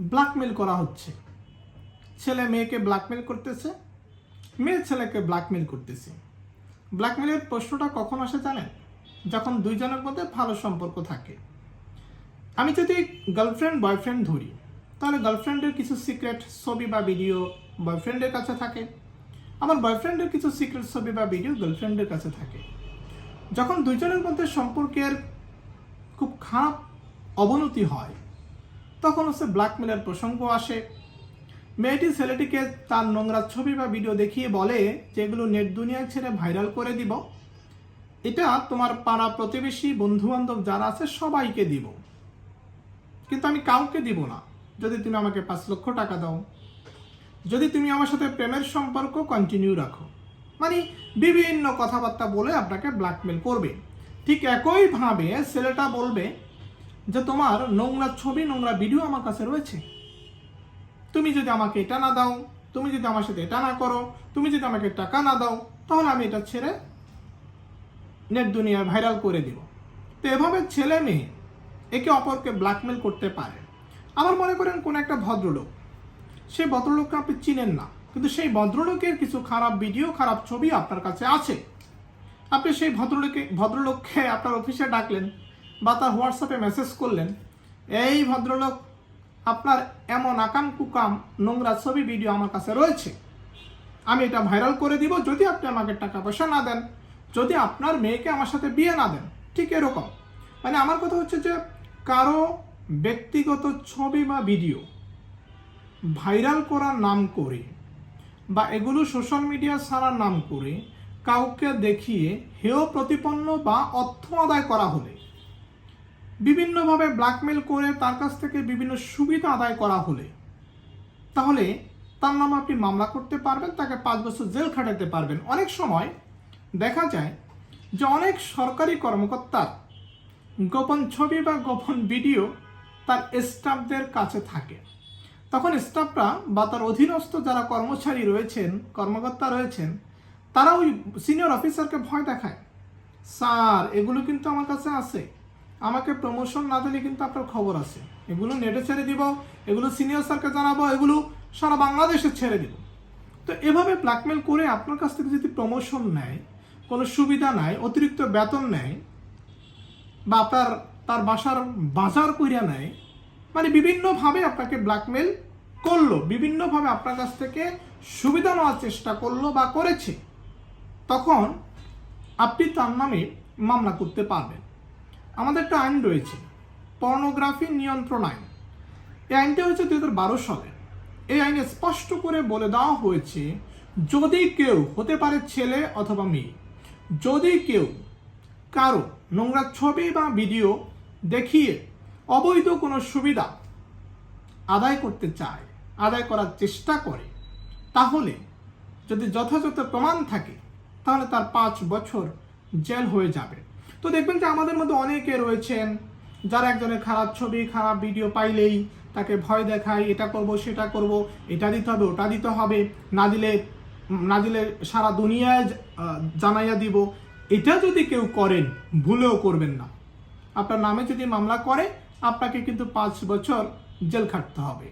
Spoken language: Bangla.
ব্ল্যাকমেল করা হচ্ছে। ছেলে মেয়েকে ব্ল্যাকমেল করতেছে, মেয়ে ছেলেকে ব্ল্যাকমেল করতেছে। ব্ল্যাকমেলের প্রশ্নটা কখন আসে জানেন? যখন দুইজনের মধ্যে ভালো সম্পর্ক থাকে। আমি যদি গার্লফ্রেন্ড বয়ফ্রেন্ড ধরি, তাহলে গার্লফ্রেন্ডের কিছু সিক্রেট ছবি বা ভিডিও বয়ফ্রেন্ডের কাছে থাকে। আমার বয়ফ্রেন্ডের কিছু সিক্রেট ছবি বা ভিডিও গার্লফ্রেন্ডের কাছে থাকে। যখন দুইজনের মধ্যে সম্পর্কের খুব খারাপ অবনতি হয় তখন হচ্ছে ব্ল্যাকমেলের প্রসঙ্গ আসে। মেয়েটি ছেলেটিকে তার নোংরা ছবি বা ভিডিও দেখিয়ে বলে যে এগুলো নেট দুনিয়ায় ছেড়ে ভাইরাল করে দিব। এটা তোমার পাড়া প্রতিবেশী বন্ধু বান্ধব যারা আছে সবাইকে দিব। কিন্তু আমি কাউকে দিব না। যদি তুমি আমাকে পাঁচ লক্ষ টাকা দাও, যদি তুমি আমার সাথে প্রেমের সম্পর্ক কন্টিনিউ রাখো। মানে বিভিন্ন কথাবার্তা বলে আপনাকে ব্ল্যাকমেল করবে। ঠিক একইভাবে ছেলেটা বলবে যে তোমার নোংরা ছবি, নোংরা ভিডিও আমার কাছে রয়েছে। তুমি যদি আমাকে এটা না দাও, তুমি যদি আমার সাথে এটা না করো, তুমি যদি আমাকে টাকা না দাও, তাহলে আমি এটা ছেড়ে নেট দুনিয়ায় ভাইরাল করে দিব। তো এভাবে ছেলে মেয়ে একে অপরকে ব্ল্যাকমেল করতে পারে। আবার মনে করেন কোন একটা ভদ্রলোক, সেই ভদ্রলোককে আপনি চিনেন না, কিন্তু সেই ভদ্রলোকের কিছু খারাপ ভিডিও খারাপ ছবি আপনার কাছে আছে। আপনি সেই ভদ্রলোকে, ভদ্রলোককে আপনার অফিসে ডাকলেন বা তার হোয়াটসঅ্যাপে মেসেজ করলেন, এই ভদ্রলোক, আপনার এমন আকাম কুকাম নোংরা ছবি ভিডিও আমার কাছে রয়েছে। আমি এটা ভাইরাল করে দিব যদি আপনি আমাকে টাকা পয়সা না দেন, যদি আপনার মেয়েকে আমার সাথে বিয়ে না দেন। ঠিক এরকম। মানে আমার কথা হচ্ছে যে, কারও ব্যক্তিগত ছবি বা ভিডিও ভাইরাল করার নাম করে বা এগুলো সোশ্যাল মিডিয়া ছাড়ার নাম করে কাউকে দেখিয়ে হেয় প্রতিপন্ন বা অর্থ আদায় করা হলে বিভিন্নভাবে ব্ল্যাকমেল করে তার কাছ থেকে বিভিন্ন সুবিধা আদায় করা হলে, তাহলে তার নামে আপনি মামলা করতে পারবেন, তাকে পাঁচ বছর জেল খাটাতে পারবেন। অনেক সময় দেখা যায় যে অনেক সরকারি কর্মকর্তার গোপন ছবি বা গোপন ভিডিও তার স্টাফদের কাছে থাকে। তখন স্টাফরা বা তার অধীনস্থ যারা কর্মচারী রয়েছেন, কর্মকর্তা রয়েছেন, তারা ওই সিনিয়র অফিসারকে ভয় দেখায়। স্যার, এগুলো কিন্তু আমার কাছে আছে। আমাকে প্রমোশন না দিলে কিন্তু আপনার খবর আছে। এগুলো নেটে ছেড়ে দিব, এগুলো সিনিয়র স্যারকে জানাব, এগুলো সারা বাংলাদেশে ছেড়ে দিব। তো এভাবে ব্ল্যাকমেল করে আপনার কাছ থেকে যদি প্রমোশন নেয়, কোনো সুবিধা নেয় অতিরিক্ত বেতন নেয়, বা আপনার, তার বাসার বাজার কইরা নেয় মানে বিভিন্নভাবে আপনাকে ব্ল্যাকমেল করল, বিভিন্নভাবে আপনার কাছ থেকে সুবিধা নেওয়ার চেষ্টা করল বা করেছে, তখন আপনি তার নামে মামলা করতে পারবেন। আমাদের একটা আইন রয়েছে। পর্নোগ্রাফি নিয়ন্ত্রণ আইন। এই আইনটা হচ্ছে দুই হাজার সালে। এই আইনে স্পষ্ট করে বলে দেওয়া হয়েছে, যদি কেউ, হতে পারে ছেলে অথবা মেয়ে, যদি কেউ কারও নোংরা ছবি বা ভিডিও দেখিয়ে অবৈধ কোনো সুবিধা আদায় করতে চায়, আদায় করার চেষ্টা করে, তাহলে যদি যথাযথ প্রমাণ থাকে, তাহলে তার পাঁচ বছর জেল হয়ে যাবে। তো দেখবেন যে আমাদের মধ্যে অনেকে রয়েছেন যারা একজনের খারাপ ছবি, খারাপ ভিডিও পাইলেই তাকে ভয় দেখায়, এটা করব, সেটা করব, এটা দিতে হবে, ওটা দিতে হবে, না দিলে না দিলে সারা দুনিয়ায় জানাইয়া দিব। এটা যদি কেউ করেন, ভুলেও করবেন না। আপনার নামে যদি মামলা করে, আপনাকে কিন্তু পাঁচ বছর জেল খাটতে হবে।